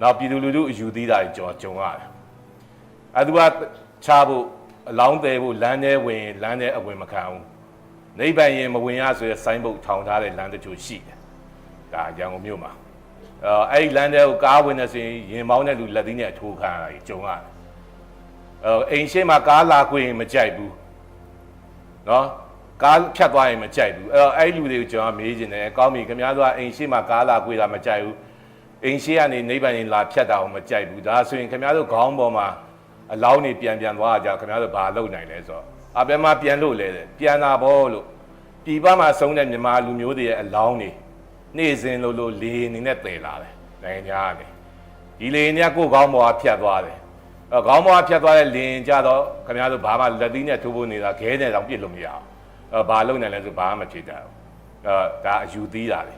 နောက်ပြည်သူလူထုအယူသီးတာတွေကျွန်တော်ကြုံရတယ်အဲသူကချဖို့အလောင်းသေးဖို့လမ်းထဲဝင်လမ်းထဲအဝင်မခံဘူးနိဗ္ဗာန်ရင်မဝင်ရဆိုရယ်ဆိုင်းဘုတ်ထောင်ထားတဲ့လမ်းတချို့ရှိတယ်ဒါရန်ကုန်မြို့မှာအဲအဲ့ဒီလမ်းထဲကိုကားဝင်နေစဉ်ရင်မောင်းတဲ့လူလက်သီးနဲ့အထိုးခံရတာကြီးကြုံရတယ်အဲအိမ်ရှိမှာကားလာခွင့်မကြိုက်ဘူးနော်ကားဖြတ်သွားရင်မကြိုက်ဘူးအဲ့တော့အဲ့ဒီလူတွေကိုကျွန်တော်မေးချင်တယ်ကောင်းပြီခင်ဗျားတို့ကအိမ်ရှိမှာကားလာကွေးတာမကြိုက်ဘူး အိမ်ရှိကနေနိဗ္ဗာန်ရင်လာဖြတ်တာကိုမကြိုက်ဘူးဒါဆိုရင်ခင်ဗျားတို့ခေါင်းပေါ်မှာအလောင်းနေပြန်ပြန်သွားကြခင်ဗျားတို့ဘာလုပ်နိုင်လဲဆိုတော့အပြန်မှာပြန်လို့လဲတဲ့ပြန်တာဘောလို့ပြည်ပမှာဆုံးတဲ့မြန်မာလူမျိုးတွေရဲ့အလောင်းနေနေ့စဉ်လို့လို့လေအနေနဲ့တည်လာတယ်နိုင်ငံခြားကနေဒီလေအနေကကိုယ်ခေါင်းပေါ်ကဖြတ်သွားတယ်အဲခေါင်းပေါ်ကဖြတ်သွားတဲ့လင်ကြတော့ခင်ဗျားတို့ဘာမှလက်သီးနဲ့ထိုးဖို့နေတာခဲနဲ့တောင်ပြစ်လို့မရအောင်အဲဘာလုပ်နိုင်လဲဆိုဘာမှမဖြစ်တတ်ဘူးအဲဒါအယူသီးတာလေ